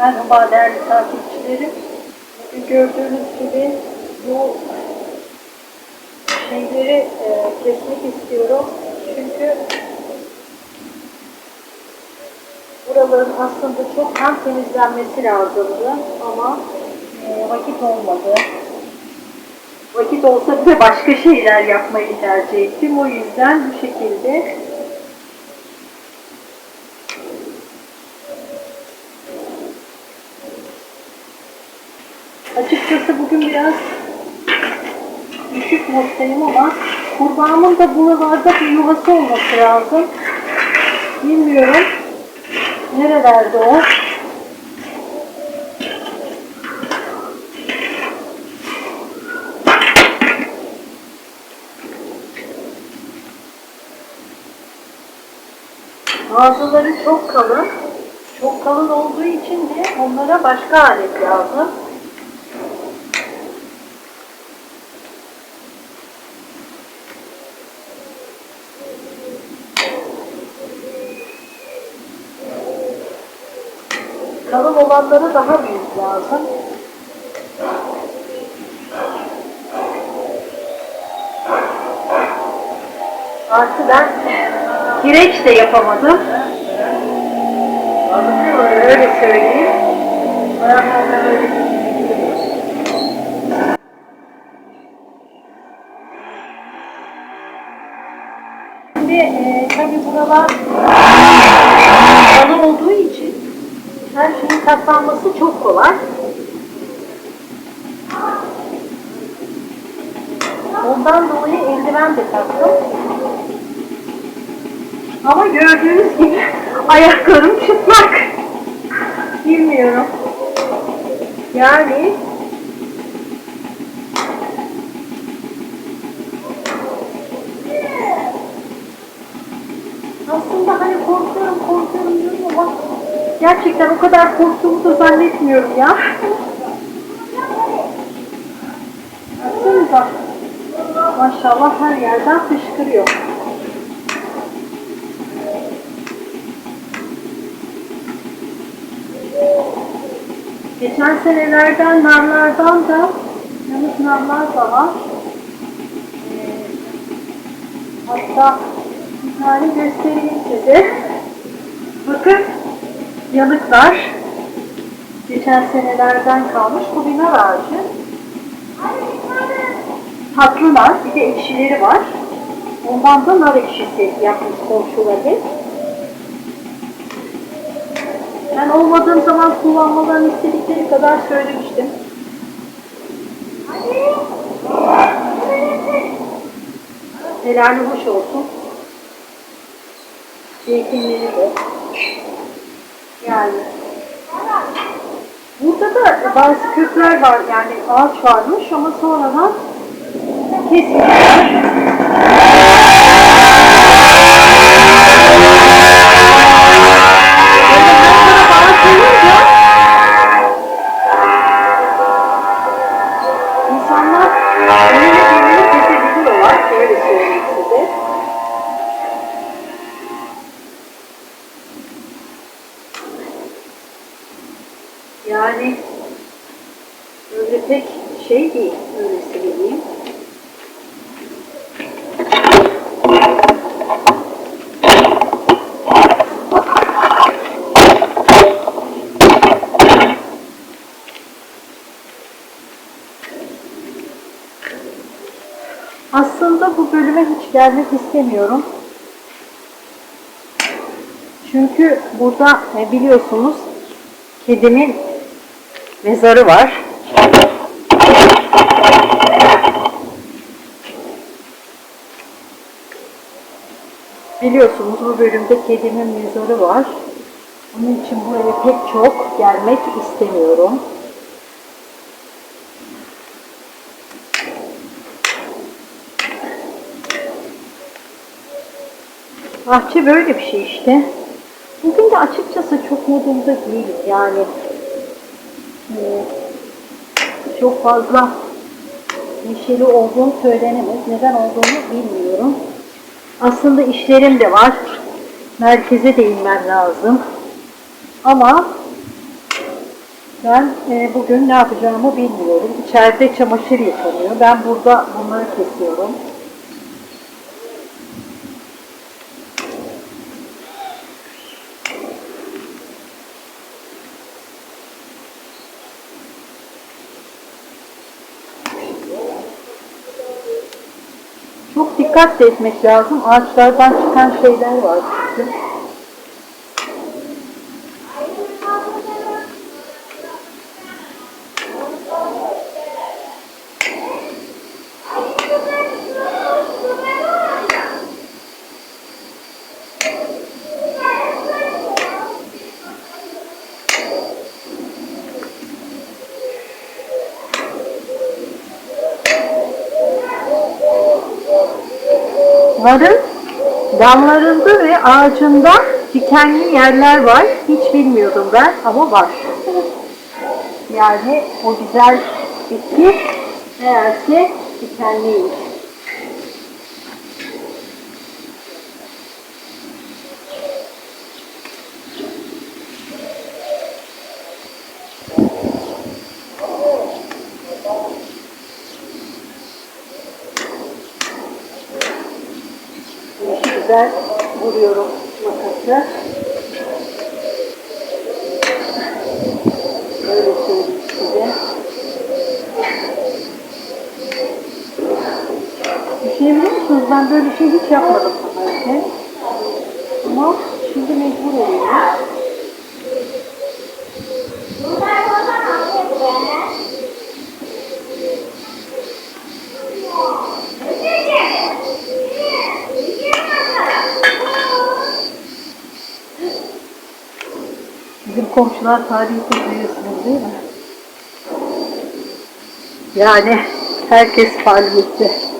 Merhaba değerli takipçilerim. Bugün gördüğünüz gibi bu şeyleri e, kesmek istiyorum. Çünkü buraların aslında çoktan temizlenmesi lazımdı ama e, vakit olmadı. Vakit olsa bile başka şeyler yapmayı tercih ettim. O yüzden bu şekilde Açıkçası bugün biraz düşük moddayım ama kurbağamın da buralarda bir yuvası olması lazım. Bilmiyorum. Nerelerde o? Bazıları çok kalın. Çok kalın olduğu için de onlara başka alet lazım. Kalın olanlara daha büyük lazım. Artı ben kireç de yapamadım. Öyle söyleyeyim. Şimdi e, tabii buralar kalın olduğu için her katlanması çok kolay. Ondan dolayı eldiven de taktım. Ama gördüğünüz gibi ayaklarım çıplak. Bilmiyorum. Yani gerçekten o kadar korktuğumu da zannetmiyorum ya. Baksanıza. Maşallah her yerden fışkırıyor. Geçen senelerden narlardan da yanık narlar da var. Ee, hatta bir tane göstereyim size. Bakın yanıklar. Geçen senelerden kalmış. Bu bir nar ağacı. Tatlı nar, bir de ekşileri var. Ondan da nar ekşisi yapmış komşuları. Ben olmadığım zaman kullanmalarını istedikleri kadar söylemiştim. Helali hoş olsun. Zeytinleri de. Yani. Burada da bazı kökler var yani ağaç varmış ama sonradan kesmişler. Gelmek istemiyorum. Çünkü burada e, biliyorsunuz kedimin mezarı var. Biliyorsunuz bu bölümde kedimin mezarı var. Onun için buraya pek çok gelmek istemiyorum. Bahçe böyle bir şey işte. Bugün de açıkçası çok modumda değil yani. Ee, çok fazla neşeli olduğum söylenemez. Neden olduğunu bilmiyorum. Aslında işlerim de var. Merkeze de inmem lazım. Ama Ben e, bugün ne yapacağımı bilmiyorum. İçeride çamaşır yıkanıyor. Ben burada bunları kesiyorum. Dikkat etmek lazım. Ağaçlardan çıkan şeyler var çünkü. Varın damlarında ve ağacında dikenli yerler var. Hiç bilmiyordum ben ama var. Yani o güzel bitki meğerse dikenliymiş. Yeşil güzel makası. Böyle söyleyeyim size. Bir şey biliyor musunuz? Ben böyle şey hiç yapmadım. Ama şimdi mecbur oluyorum. Komşular tarihi çok biliyorsunuz değil mi? Yani herkes faaliyette.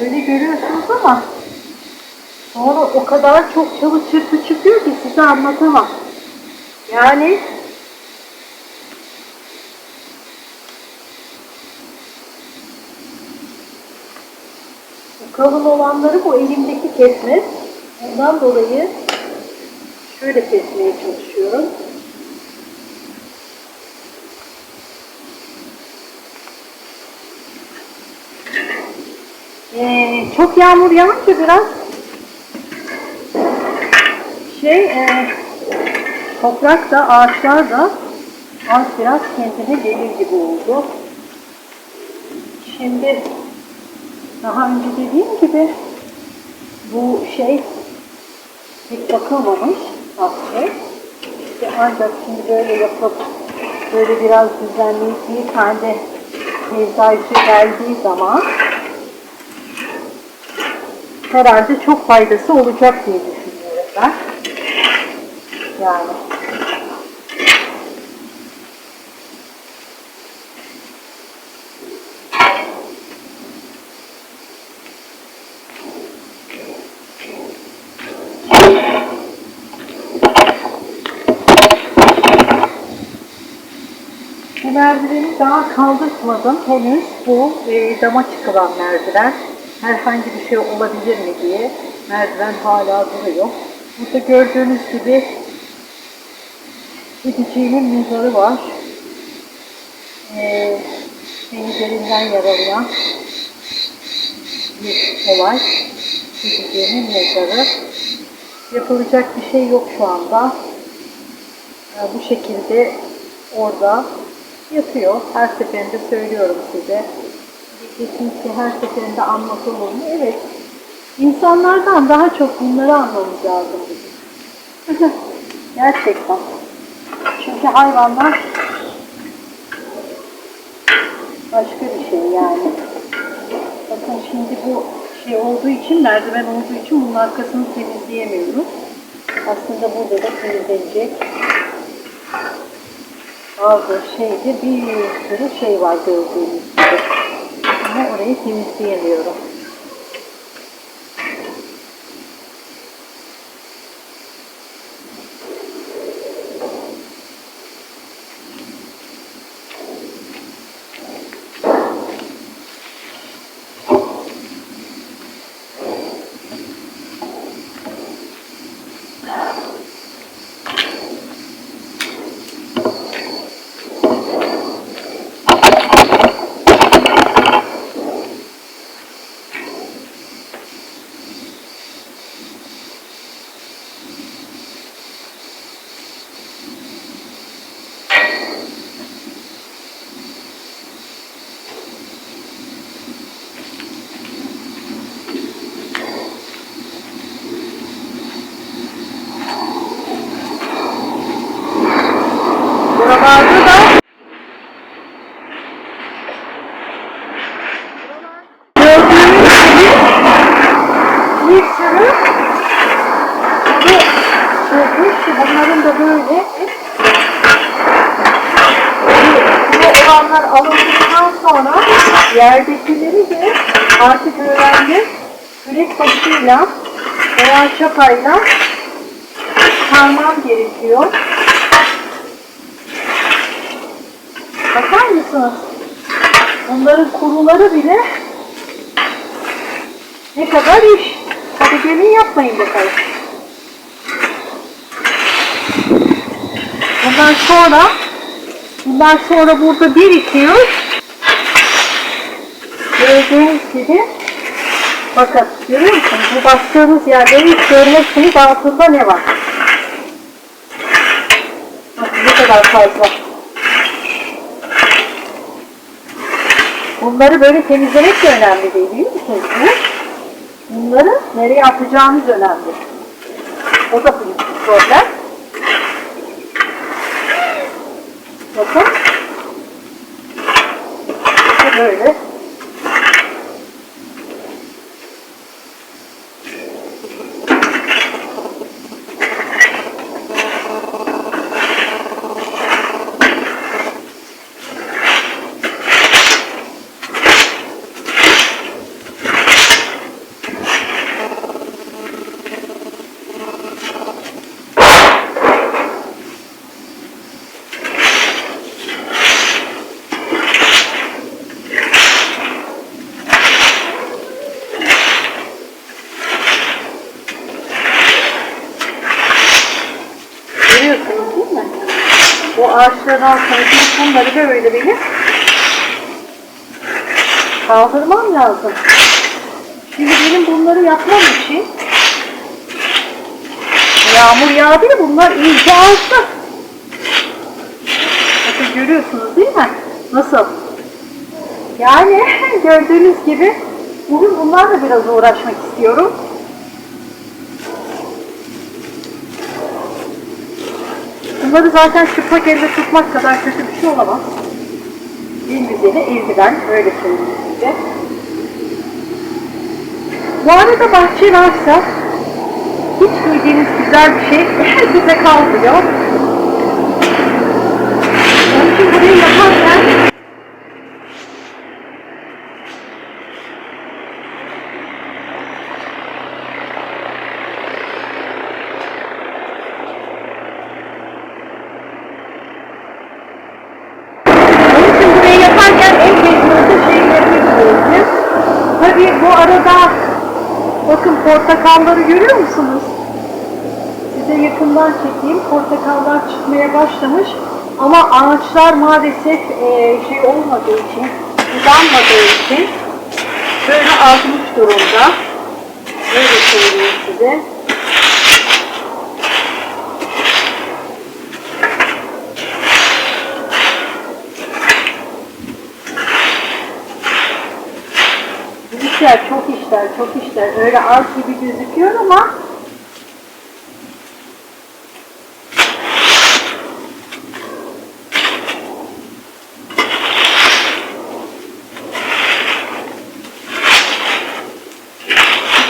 Öyle görüyorsunuz ama sonra o kadar çok çalı çırpı çıkıyor ki size anlatamam. Yani kalın olanları bu elimdeki kesmez. Ondan dolayı şöyle kesmeye çalışıyorum. Ee, çok yağmur yağınca biraz şey e, toprak da ağaçlar da az biraz kendine gelir gibi oldu. Şimdi daha önce dediğim gibi bu şey pek bakılmamış bahçe. İşte ancak şimdi böyle yapıp böyle biraz düzenleyip bir tane peyzajcı geldiği zaman herhalde çok faydası olacak diye düşünüyorum ben yani. Merdiveni daha kaldırtmadım. Henüz bu e, dama çıkılan merdiven. Herhangi bir şey olabilir mi diye merdiven hala duruyor. Burada gördüğünüz gibi gideceğimin mezarı var. E, derinden yaralayan bir olay. Gideceğimin mezarı. Yapılacak bir şey yok şu anda. Yani bu şekilde orada yatıyor. Her seferinde söylüyorum size. Diyeceksiniz ki her seferinde anmak olur mu? Evet. İnsanlardan daha çok bunları anlamamız lazım. Gerçekten. Çünkü hayvanlar başka bir şey yani. Bakın şimdi bu şey olduğu için, merdiven olduğu için bunun arkasını temizleyemiyorum. Aslında burada da temizlenecek bazı şeyde bir sürü şey var gördüğünüz gibi. Ama orayı temizleyemiyorum. Olanlar alındıktan sonra yerdekileri de artık öğrendim. Kürek taşıyla veya çapayla çıkarmam gerekiyor. Bakar mısınız? Onların kuruları bile ne kadar iş. Hadi gelin yapmayın bakalım. Bundan sonra bundan sonra burada birikiyor. Gördüğünüz gibi bakın görüyor musunuz? Bu bastığımız yerlerin hiç görmezsiniz altında ne var. Bakın ne kadar fazla. Bunları böyle temizlemek de önemli değil, biliyor musunuz? Bu? Bunları nereye atacağımız önemli. O da büyük bir problem. Bakın. İşte böyle. Görüyorsunuz değil mi? Bu ağaçların altına girip bunları böyle benim kaldırmam lazım. Şimdi benim bunları yapmam için yağmur yağdı ya bunlar iyice alsın. Bakın görüyorsunuz değil mi? Nasıl? Yani gördüğünüz gibi bugün bunlarla biraz uğraşmak istiyorum. Bunları zaten çıplak elle tutmak kadar kötü bir şey olamaz. En güzeli eldiven, öyle söyleyeyim. Bu arada bahçe varsa hiç yediğiniz güzel bir şey size kalmıyor. Onun için burayı yaparken arada bakın portakalları görüyor musunuz? Size yakından çekeyim. Portakallar çıkmaya başlamış. Ama ağaçlar maalesef e, şey olmadığı için, uzanmadığı için böyle azmış durumda. Böyle söyleyeyim size. İşler çok işler, çok işler. Öyle az gibi gözüküyor ama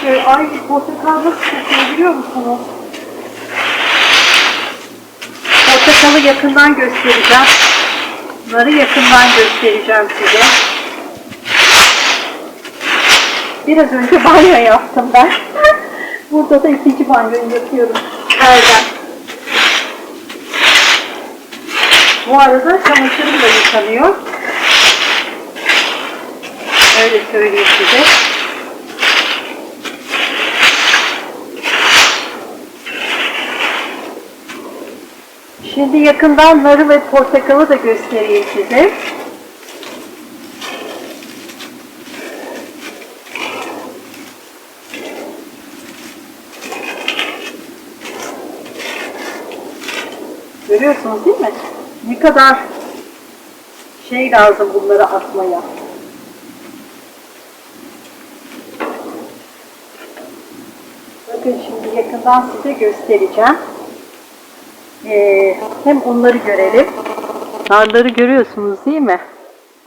Şöyle ay portakal nasıl kokuyor biliyor musunuz? Portakalı yakından göstereceğim. Bunları yakından göstereceğim size. Biraz önce banyo yaptım ben. Burada da ikinci banyoyu yapıyorum. Nereden? Bu arada çamaşırım da yıkanıyor. Öyle söyleyeyim size. Şimdi yakından narı ve portakalı da göstereyim size. Görüyorsunuz değil mi? Ne kadar şey lazım bunları atmaya. Bakın şimdi yakından size göstereceğim. Ee, hem onları görelim. Narları görüyorsunuz değil mi?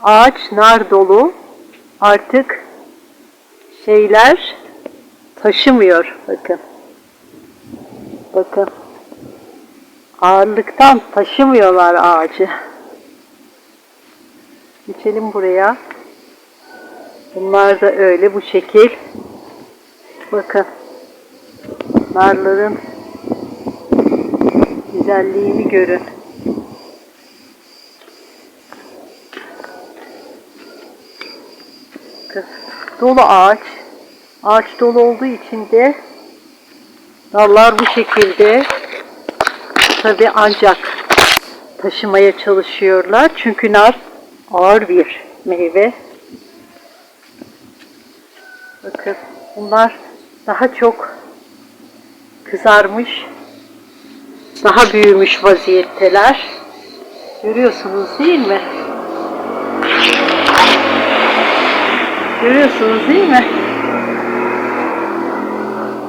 Ağaç nar dolu. Artık şeyler taşımıyor. Bakın. Bakın. Ağırlıktan taşımıyorlar ağacı. Geçelim buraya. Bunlar da öyle bu şekil. Bakın. Narların güzelliğini görün. Dolu ağaç. Ağaç dolu olduğu için de dallar bu şekilde tabi ancak taşımaya çalışıyorlar. Çünkü nar ağır bir meyve. Bakın bunlar daha çok kızarmış daha büyümüş vaziyetteler. Görüyorsunuz değil mi? Görüyorsunuz değil mi?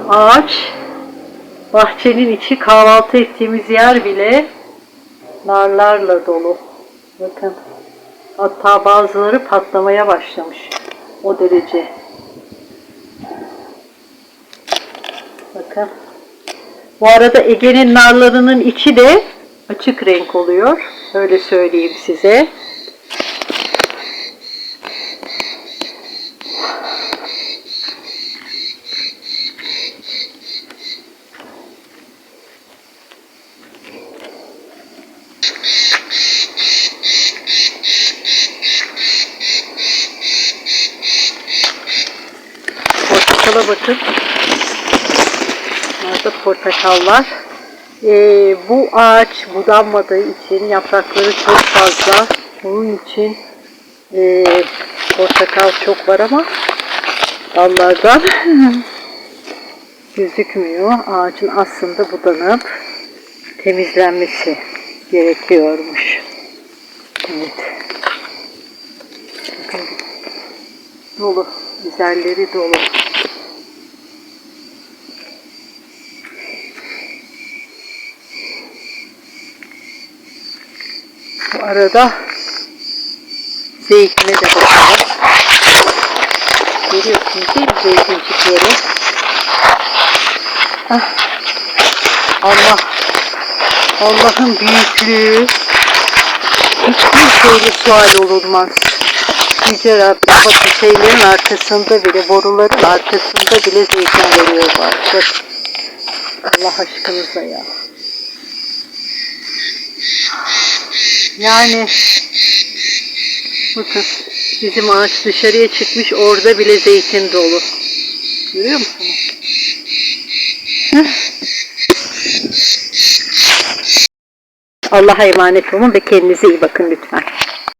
Ağaç, bahçenin içi kahvaltı ettiğimiz yer bile narlarla dolu. Bakın. Hatta bazıları patlamaya başlamış. O derece. Bakın. Bu arada Ege'nin narlarının içi de açık renk oluyor. Öyle söyleyeyim size. Portakala bakın. Burada portakal var. Ee, bu ağaç budanmadığı için yaprakları çok fazla. Onun için e, portakal çok var ama dallardan gözükmüyor. Ağacın aslında budanıp temizlenmesi gerekiyormuş. Evet. Dolu. Güzelleri dolu. Arada zeytine de bakalım. Görüyorsunuz değil mi zeytincikleri? Ah. Allah Allah'ın büyüklüğü hiçbir şeyle sual olunmaz. Yüce Rabbim bakın şeylerin arkasında bile, boruların arkasında bile zeytin veriyor. Bakın. Allah aşkınıza ya. Yani bakın Bizim ağaç dışarıya çıkmış orada bile zeytin dolu. Görüyor musunuz? Allah'a emanet olun ve kendinize iyi bakın lütfen.